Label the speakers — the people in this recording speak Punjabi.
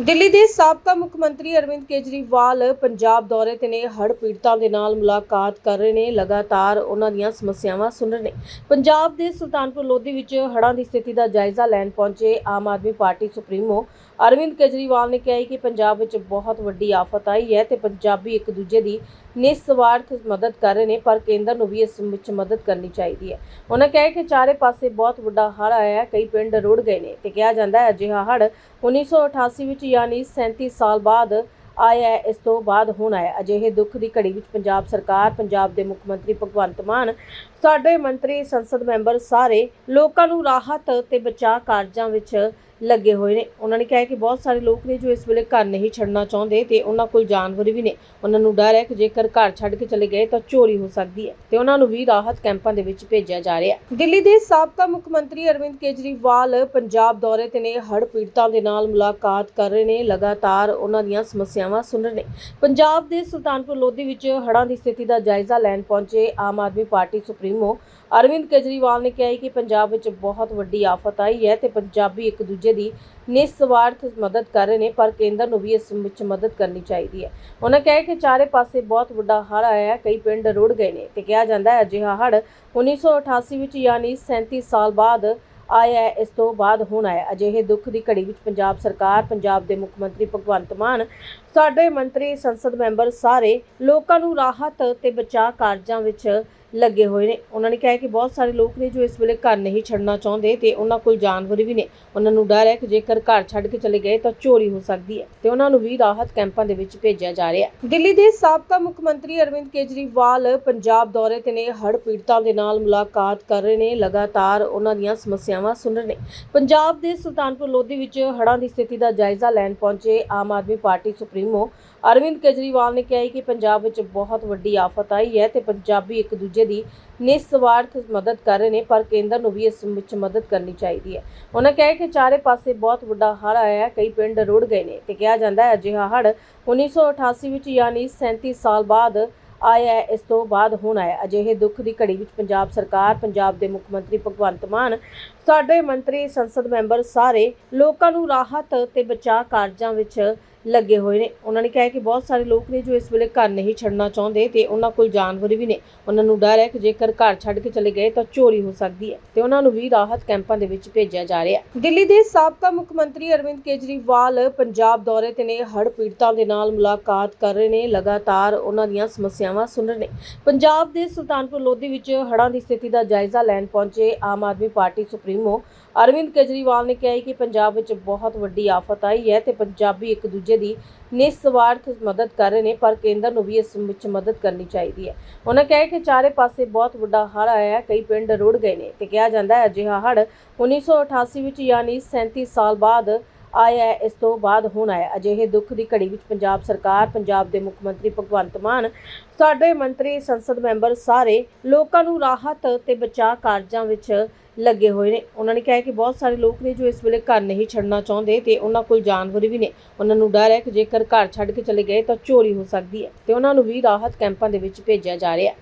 Speaker 1: ਦਿੱਲੀ ਦੇ ਸਾਬਕਾ ਮੁੱਖ ਮੰਤਰੀ ਅਰਵਿੰਦ ਕੇਜਰੀਵਾਲ ਪੰਜਾਬ ਦੌਰੇ ਤੇ ਨੇ, ਹੜ੍ਹ ਪੀੜਤਾਂ ਦੇ ਨਾਲ ਮੁਲਾਕਾਤ ਕਰ ਰਹੇ ਨੇ, ਲਗਾਤਾਰ ਉਹਨਾਂ ਦੀਆਂ ਸਮੱਸਿਆਵਾਂ ਸੁਣ ਰਹੇ ਨੇ। ਪੰਜਾਬ ਦੇ ਸੁਲਤਾਨਪੁਰ ਲੋਧੀ ਵਿੱਚ ਹੜ੍ਹਾਂ ਦੀ ਸਥਿਤੀ ਦਾ ਜਾਇਜ਼ਾ ਲੈਣ ਪਹੁੰਚੇ ਆਮ ਆਦਮੀ ਪਾਰਟੀ ਸੁਪਰੀਮੋ। ਅਰਵਿੰਦ ਕੇਜਰੀਵਾਲ ਨੇ ਕਿਹਾ ਕਿ ਪੰਜਾਬ ਵਿੱਚ ਬਹੁਤ ਵੱਡੀ ਆਫਤ ਆਈ ਹੈ ਤੇ ਪੰਜਾਬੀ ਇੱਕ ਦੂਜੇ ਦੀ ਨਿਸਵਾਰਥ ਮਦਦ ਕਰ ਰਹੇ ਨੇ, ਪਰ ਕੇਂਦਰ ਨੂੰ ਵੀ ਇਸ ਵਿੱਚ ਮਦਦ ਕਰਨੀ ਚਾਹੀਦੀ ਹੈ। ਉਹਨਾਂ ਕਿਹਾ ਕਿ ਚਾਰੇ ਪਾਸੇ ਬਹੁਤ ਵੱਡਾ ਹੜ੍ਹ ਆਇਆ ਕਈ ਪਿੰਡ ਰੁੜ ਗਏ ਨੇ ਤੇ ਕਿਹਾ ਜਾਂਦਾ ਹੈ, ਅਜਿਹਾ ਹੜ੍ਹ 1988 ਵਿੱਚ ਯਾਨੀ 37 ਸਾਲ ਬਾਅਦ ਆਇਆ ਇਸ ਤੋਂ ਬਾਅਦ ਹੁਣ ਆਇਆ ਅਜਿਹੇ ਦੁੱਖ ਦੀ ਘੜੀ ਵਿੱਚ ਪੰਜਾਬ ਸਰਕਾਰ, ਪੰਜਾਬ ਦੇ ਮੁੱਖ ਮੰਤਰੀ ਭਗਵੰਤ ਮਾਨ, ਸਾਡੇ ਮੰਤਰੀ, ਸੰਸਦ ਮੈਂਬਰ ਸਾਰੇ ਲੋਕਾਂ ਨੂੰ ਰਾਹਤ ਤੇ ਬਚਾਅ ਕਾਰਜਾਂ ਵਿੱਚ ਲੱਗੇ ਹੋਏ ਨੇ। ਉਹਨਾਂ ਨੇ ਕਿਹਾ ਕਿ ਬਹੁਤ ਸਾਰੇ ਲੋਕ ਨੇ ਜੋ ਇਸ ਵੇਲੇ ਘਰ ਨਹੀਂ ਛੱਡਣਾ ਚਾਹੁੰਦੇ ਤੇ ਉਹਨਾਂ ਕੋਲ ਜਾਨਵਰ ਵੀ ਨੇ। ਉਹਨਾਂ ਨੂੰ ਡਰ ਹੈ ਕਿ ਜੇਕਰ ਘਰ ਛੱਡ ਕੇ ਚਲੇ ਗਏ ਤਾਂ ਚੋਰੀ ਹੋ ਸਕਦੀ ਹੈ ਤੇ ਉਹਨਾਂ ਨੂੰ ਵੀ ਰਾਹਤ ਕੈਂਪਾਂ ਦੇ ਵਿੱਚ ਭੇਜਿਆ ਜਾ ਰਿਹਾ ਹੈ। ਦਿੱਲੀ ਦੇ ਸਾਬਕਾ ਮੁੱਖ ਮੰਤਰੀ ਅਰਵਿੰਦ ਕੇਜਰੀਵਾਲ ਪੰਜਾਬ ਦੌਰੇ ਤੇ ਨੇ। ਹੜ੍ਹ ਪੀੜਤਾਂ ਦੇ ਨਾਲ ਮੁਲਾਕਾਤ ਕਰ ਰਹੇ ਨੇ। ਲਗਾਤਾਰ ਉਹਨਾਂ ਦੀਆਂ ਸਮੱਸਿਆਵਾਂ ਸੁਣ ਰਹੇ ਨੇ। ਪੰਜਾਬ ਦੇ ਸੁਲਤਾਨਪੁਰ ਲੋਧੀ ਵਿੱਚ ਹੜ੍ਹਾਂ ਦੀ ਸਥਿਤੀ ਦਾ ਜਾਇਜ਼ਾ ਲੈਣ ਪਹੁੰਚੇ ਆਮ ਆਦਮੀ ਪਾਰਟੀ ਸੁਪਰੀਮੋ ਅਰਵਿੰਦ ਕੇਜਰੀਵਾਲ ਨੇ ਕਿਹਾ ਕਿ ਪੰਜਾਬ ਵਿੱਚ ਬਹੁਤ ਵੱਡੀ ਆਫਤ ਆਈ ਹੈ ਤੇ ਪੰਜਾਬੀ ਇੱਕ ਦੂਜੇ ਦੀ ਨਿਸਵਾਰਥ ਮਦਦ ਕਰ ਰਹੇ ਨੇ, ਪਰ ਕੇਂਦਰ ਨੂੰ ਵੀ ਇਸ ਵਿੱਚ ਮਦਦ ਕਰਨੀ ਚਾਹੀਦੀ ਹੈ। ਉਹਨਾਂ ਕਿਹਾ ਕਿ ਚਾਰੇ ਪਾਸੇ ਬਹੁਤ ਵੱਡਾ ਹੜ੍ਹ ਆਇਆ ਕਈ ਪਿੰਡ ਰੁੜ ਗਏ ਨੇ ਤੇ ਕਿਹਾ ਜਾਂਦਾ ਹੈ ਅਜਿਹਾ ਹੜ੍ਹ 1988 ਵਿੱਚ ਯਾਨੀ 37 ਸਾਲ ਬਾਅਦ ਆਇਆ ਇਸ ਤੋਂ ਬਾਅਦ ਹੁਣ ਆਇਆ ਅਜਿਹੇ ਦੁੱਖ ਦੀ ਘੜੀ ਵਿੱਚ ਪੰਜਾਬ ਸਰਕਾਰ, ਪੰਜਾਬ ਦੇ ਮੁੱਖ ਮੰਤਰੀ ਭਗਵੰਤ ਮਾਨ, ਸਾਡੇ ਮੰਤਰੀ ਸੰਸਦ ਮੈਂਬਰ ਸਾਰੇ ਲੋਕਾਂ ਨੂੰ ਰਾਹਤ ਤੇ ਬਚਾਅ ਕਾਰਜਾਂ ਵਿੱਚ ਲੱਗੇ ਹੋਏ ਨੇ। ਉਹਨਾਂ ਨੇ ਕਿਹਾ ਕਿ ਬਹੁਤ ਸਾਰੇ ਲੋਕ ਨੇ ਜੋ ਇਸ ਵੇਲੇ ਘਰ ਨਹੀਂ ਛੱਡਣਾ ਚਾਹੁੰਦੇ ਤੇ ਉਹਨਾਂ ਕੋਲ ਜਾਨਵਰ ਵੀ ਨੇ। ਉਹਨਾਂ ਨੂੰ ਡਰ ਹੈ ਕਿ ਜੇਕਰ ਘਰ ਛੱਡ ਕੇ ਚਲੇ ਗਏ ਤਾਂ ਚੋਰੀ ਹੋ ਸਕਦੀ ਹੈ ਤੇ ਉਹਨਾਂ ਨੂੰ ਵੀ ਰਾਹਤ ਕੈਂਪਾਂ ਦੇ ਵਿੱਚ ਭੇਜਿਆ ਜਾ ਰਿਹਾ ਹੈ। ਦਿੱਲੀ ਦੇ ਸਾਬਕਾ ਮੁੱਖ ਮੰਤਰੀ ਅਰਵਿੰਦ ਕੇਜਰੀਵਾਲ ਪੰਜਾਬ ਦੌਰੇ ਤੇ ਨੇ ਹੜ੍ਹ ਪੀੜਤਾਂ ਦੇ ਨਾਲ ਮੁਲਾਕਾਤ ਕਰ ਰਹੇ ਨੇ। ਲਗਾਤਾਰ ਉਹਨਾਂ ਦੀਆਂ ਸਮੱਸਿਆਵਾਂ ਸੁਣ ਰਹੇ ਨੇ। ਪੰਜਾਬ ਦੇ ਸੁਲਤਾਨਪੁਰ ਲੋਧੀ ਵਿੱਚ ਹੜ੍ਹਾਂ ਦੀ ਸਥਿਤੀ ਦਾ ਜਾਇਜ਼ਾ ਲੈਣ ਪਹੁੰਚੇ ਆਮ ਆਦਮੀ ਪਾਰਟੀ ਸੁਪਰੀਮੋ। ਅਰਵਿੰਦ ਕੇਜਰੀਵਾਲ ਨੇ ਕਿਹਾ ਕਿ ਪੰਜਾਬ ਵਿੱਚ ਬਹੁਤ ਵੱਡੀ ਆਫਤ ਆਈ ਹੈ ਤੇ ਪੰਜਾਬੀ ਇੱਕ ਦੂਜੇ ਦੀ ਨਿਸਵਾਰਥ ਮਦਦ ਕਰ ਰਹੇ ਨੇ, ਪਰ ਕੇਂਦਰ ਨੂੰ ਵੀ ਇਸ ਵਿੱਚ ਮਦਦ ਕਰਨੀ ਚਾਹੀਦੀ ਹੈ। ਉਹਨਾਂ ਕਿਹਾ ਕਿ ਚਾਰੇ ਪਾਸੇ ਬਹੁਤ ਵੱਡਾ ਹੜ੍ਹ ਆਇਆ ਹੈ, ਕਈ ਪਿੰਡ ਰੁੜ ਗਏ ਨੇ ਤੇ ਕਿਹਾ ਜਾਂਦਾ ਹੈ ਅਜਿਹਾ ਹੜ੍ਹ 1988 ਵਿੱਚ ਯਾਨੀ 37 ਸਾਲ ਬਾਅਦ ਆਇਆ ਹੈ, ਇਸ ਤੋਂ ਬਾਅਦ ਹੁਣ ਆਇਆ ਅਜਿਹੇ ਦੁੱਖ ਦੀ ਘੜੀ ਵਿੱਚ ਪੰਜਾਬ ਸਰਕਾਰ, ਪੰਜਾਬ ਦੇ ਮੁੱਖ ਮੰਤਰੀ ਭਗਵੰਤ ਮਾਨ, ਸਾਡੇ ਮੰਤਰੀ, ਸੰਸਦ ਮੈਂਬਰ ਸਾਰੇ ਲੋਕਾਂ ਨੂੰ ਰਾਹਤ ਤੇ ਬਚਾਅ ਕਾਰਜਾਂ ਵਿੱਚ ਲੱਗੇ ਹੋਏ ਨੇ। ਉਹਨਾਂ ਨੇ ਕਿਹਾ ਕਿ ਬਹੁਤ ਸਾਰੇ ਲੋਕ ਨੇ ਜੋ ਇਸ ਵੇਲੇ ਘਰ ਨਹੀਂ ਛੱਡਣਾ ਚਾਹੁੰਦੇ ਤੇ ਉਹਨਾਂ ਕੋਲ ਜਾਨਵਰ ਵੀ ਨੇ। ਉਹਨਾਂ ਨੂੰ ਡਰ ਹੈ ਕਿ ਜੇਕਰ ਘਰ ਛੱਡ ਕੇ ਚਲੇ ਗਏ ਤਾਂ ਚੋਰੀ ਹੋ ਸਕਦੀ ਹੈ ਤੇ ਉਹਨਾਂ ਨੂੰ ਵੀ ਰਾਹਤ ਕੈਂਪਾਂ ਦੇ ਵਿੱਚ ਭੇਜਿਆ ਜਾ ਰਿਹਾ ਹੈ। ਦਿੱਲੀ ਦੇ ਸਾਬਕਾ ਮੁੱਖ ਮੰਤਰੀ ਅਰਵਿੰਦ ਕੇਜਰੀਵਾਲ ਪੰਜਾਬ ਦੌਰੇ ਤੇ ਨੇ। ਹੜ੍ਹ ਪੀੜਤਾਂ ਦੇ ਨਾਲ ਮੁਲਾਕਾਤ ਕਰ ਰਹੇ ਨੇ। ਲਗਾਤਾਰ ਉਹਨਾਂ ਦੀਆਂ ਸਮੱਸਿਆਵਾਂ ਸੁਣ ਰਹੇ ਨੇ। ਪੰਜਾਬ ਦੇ ਸੁਲਤਾਨਪੁਰ ਲੋਧੀ ਵਿੱਚ ਹੜ੍ਹਾਂ ਦੀ ਸਥਿਤੀ ਦਾ ਜਾਇਜ਼ਾ ਲੈਣ ਪਹੁੰਚੇ ਆਮ ਆਦਮੀ ਪਾਰਟੀ ਸੁਪਰੀਮੋ ਅਰਵਿੰਦ ਕੇਜਰੀਵਾਲ ਨੇ ਕਿਹਾ ਕਿ ਪੰਜਾਬ ਵਿੱਚ ਬਹੁਤ ਵੱਡੀ ਆਫਤ ਆਈ ਹੈ ਤੇ ਪੰਜਾਬੀ ਇੱਕ ਦੂਜੇ ਦੀ ਨਿਸਵਾਰਥ ਮਦਦ ਕਰ ਰਹੇ ਨੇ, ਪਰ ਕੇਂਦਰ ਨੂੰ ਵੀ ਇਸ ਵਿੱਚ ਮਦਦ ਕਰਨੀ ਚਾਹੀਦੀ ਹੈ। ਉਹਨਾਂ ਕਿਹਾ ਕਿ ਚਾਰੇ ਪਾਸੇ ਬਹੁਤ ਵੱਡਾ ਹੜ੍ਹ ਆਇਆ ਹੈ, ਕਈ ਪਿੰਡ ਰੁੜ ਗਏ ਨੇ ਤੇ ਕਿਹਾ ਜਾਂਦਾ ਹੈ ਅਜਿਹਾ ਹੜ੍ਹ 1988 ਵਿੱਚ ਯਾਨੀ 37 ਸਾਲ ਬਾਅਦ ਆਇਆ ਇਸ ਤੋਂ ਬਾਅਦ ਹੁਣ ਆਇਆ ਅਜਿਹੇ ਦੁੱਖ ਦੀ ਘੜੀ ਵਿੱਚ ਪੰਜਾਬ ਸਰਕਾਰ, ਪੰਜਾਬ ਦੇ ਮੁੱਖ ਮੰਤਰੀ ਭਗਵੰਤ ਮਾਨ, ਸਾਡੇ ਮੰਤਰੀ, ਸੰਸਦ ਮੈਂਬਰ ਸਾਰੇ ਲੋਕਾਂ ਨੂੰ ਰਾਹਤ ਤੇ ਬਚਾਅ ਕਾਰਜਾਂ ਵਿੱਚ ਲੱਗੇ ਹੋਏ ਨੇ। ਉਹਨਾਂ ਨੇ ਕਿਹਾ ਕਿ ਬਹੁਤ ਸਾਰੇ ਲੋਕ ਨੇ ਜੋ ਇਸ ਵੇਲੇ ਘਰ ਨਹੀਂ ਛੱਡਣਾ ਚਾਹੁੰਦੇ ਤੇ ਉਹਨਾਂ ਕੋਲ ਜਾਨਵਰ ਵੀ ਨੇ। ਉਹਨਾਂ ਨੂੰ ਡਰ ਹੈ ਕਿ ਜੇਕਰ ਘਰ ਛੱਡ ਕੇ ਚਲੇ ਗਏ ਤਾਂ ਚੋਰੀ ਹੋ ਸਕਦੀ ਹੈ ਤੇ ਉਹਨਾਂ ਨੂੰ ਵੀ ਰਾਹਤ ਕੈਂਪਾਂ ਦੇ ਵਿੱਚ ਭੇਜਿਆ ਜਾ ਰਿਹਾ ਹੈ।